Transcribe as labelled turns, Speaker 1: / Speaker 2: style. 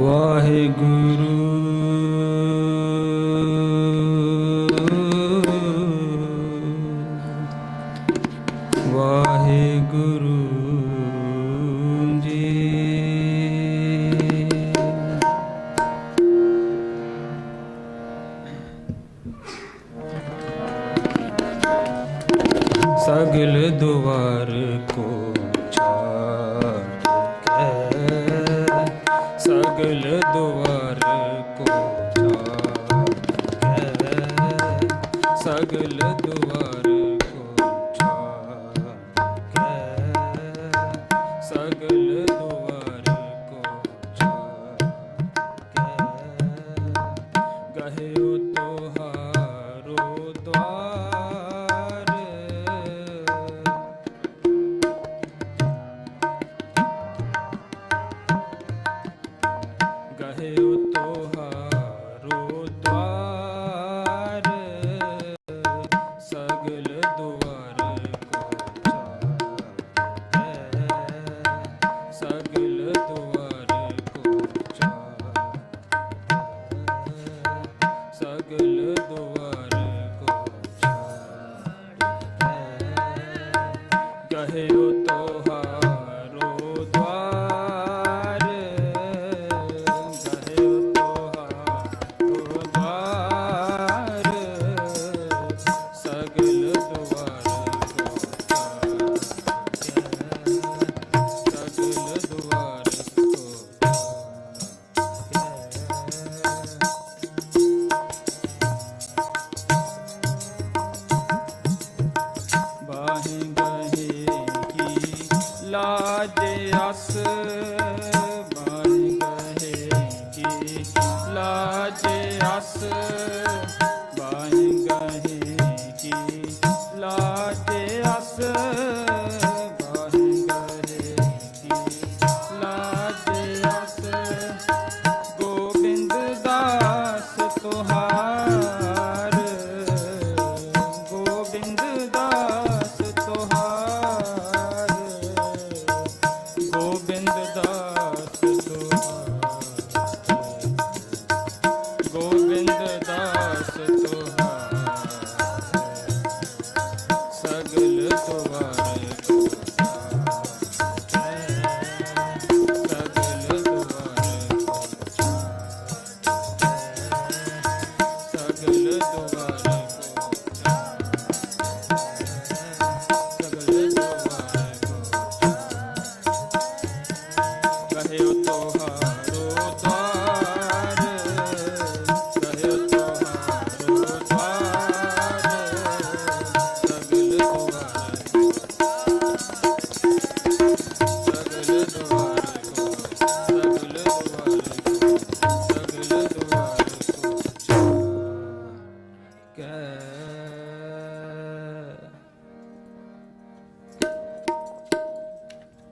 Speaker 1: ਵਾਹਿਗੁਰੂ। ਵਾਹਿਗੁਰੂ ਜੀ। ਸਗਲ ਦੁਆਰ ਕੋ ਸਗਲ ਦੁਆਰ ਕੋ ਛਾੜ ਸਗਲ ਦੁਆਰ ਕੋ ਛਾੜ ਸਗਲ ਦੁਆਰ ਕੋ ਛਾੜ ਕੇ ਗਹਿਓ ਤੋਹਾਰੋ ਦਵਾਰ ਸਗਲ ਦੁਆਰ ਕੋ ਛਾੜ ਹੈ ਗਹਿਓ ਗੋਬਿੰਦ ਦਾਸ ਤੋਹ Uh...